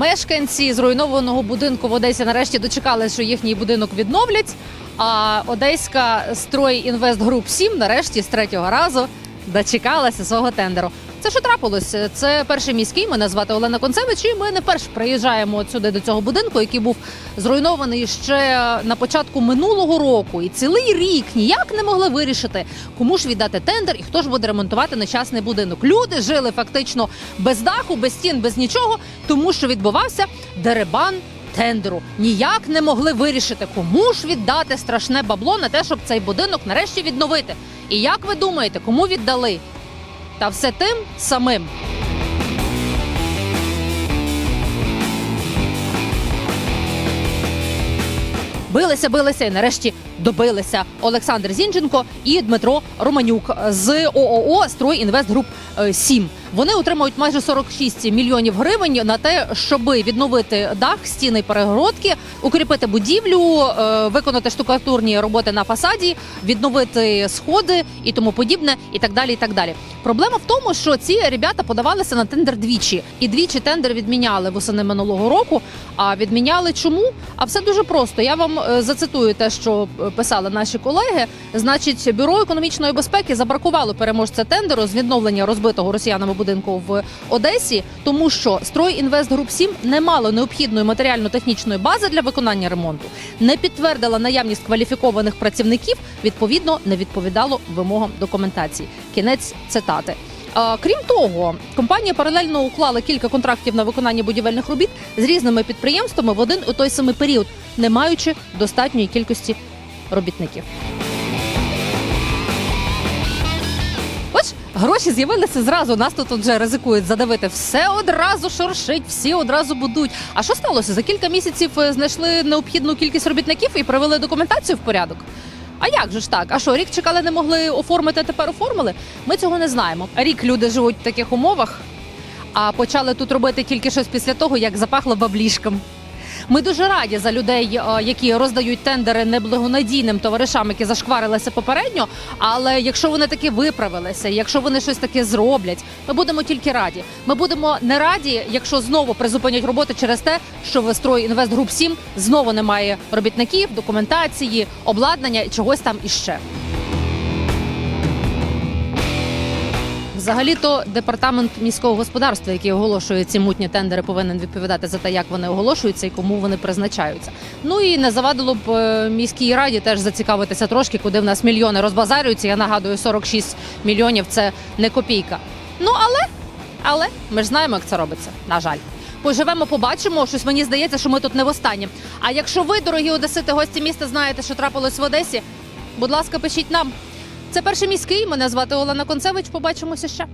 Мешканці зруйнованого будинку в Одесі нарешті дочекалися, що їхній будинок відновлять. А Одеська стройінвестгруп 7 нарешті з третього разу дочекалася свого тендеру. Це що трапилось? Це перший міський. Мене звати Олена Концевич. І ми не вперше приїжджаємо сюди до цього будинку, який був зруйнований ще на початку минулого року. І цілий рік ніяк не могли вирішити, кому ж віддати тендер і хто ж буде ремонтувати нещасний будинок. Люди жили фактично без даху, без стін, без нічого, тому що відбувався деребан. Тендеру ніяк не могли вирішити, кому ж віддати страшне бабло на те, щоб цей будинок нарешті відновити. І як ви думаєте, кому віддали? Та все тим самим. Билися, билися і нарешті добилися Олександр Зінченко і Дмитро Романюк з ООО «Стройінвестгруп 7». Вони отримують майже 46 мільйонів гривень на те, щоб відновити дах, стіни перегородки, укріпити будівлю, е, виконати штукатурні роботи на фасаді, відновити сходи і тому подібне, і так далі. І так далі. Проблема в тому, що ці ребята подавалися на тендер двічі, і двічі тендер відміняли восени минулого року. А відміняли чому? А все дуже просто. Я вам е, зацитую те, що е, писали наші колеги. Значить, бюро економічної безпеки забракувало переможця тендеру з відновлення розбитого росіянами будинку в Одесі, тому що «Стройінвестгруп 7» не мало необхідної матеріально-технічної бази для виконання ремонту, не підтвердила наявність кваліфікованих працівників, відповідно не відповідало вимогам документації. Кінець цитати. Крім того, компанія паралельно уклала кілька контрактів на виконання будівельних робіт з різними підприємствами в один і той самий період, не маючи достатньої кількості робітників. Бач, гроші з'явилися зразу. Нас тут вже ризикують задавити. Все одразу шуршить, всі одразу будуть. А що сталося? За кілька місяців е, знайшли необхідну кількість робітників і привели документацію в порядок. А як же ж так? А що, рік чекали, не могли оформити, а тепер оформили? Ми цього не знаємо. Рік люди живуть в таких умовах, а почали тут робити тільки щось після того, як запахло баблішком. Ми дуже раді за людей, е, які роздають тендери неблагонадійним товаришам, які зашкварилися попередньо. Але якщо вони таки виправилися, якщо вони щось таке зроблять, ми будемо тільки раді. Ми будемо не раді, якщо знову призупинять роботи через те, що в строй інвестгруп 7 знову немає робітників, документації, обладнання і чогось там іще. Взагалі-то департамент міського господарства, який оголошує ці мутні тендери, повинен відповідати за те, як вони оголошуються і кому вони призначаються. Ну і не завадило б е, міській раді теж зацікавитися трошки, куди в нас мільйони розбазарюються. Я нагадую, 46 мільйонів це не копійка. Ну але, але ми ж знаємо, як це робиться. На жаль. Поживемо, побачимо. Щось мені здається, що ми тут не востаннє. А якщо ви, дорогі одесити, гості міста, знаєте, що трапилось в Одесі, будь ласка, пишіть нам. Це перший міський. Мене звати Олена Концевич. Побачимося ще.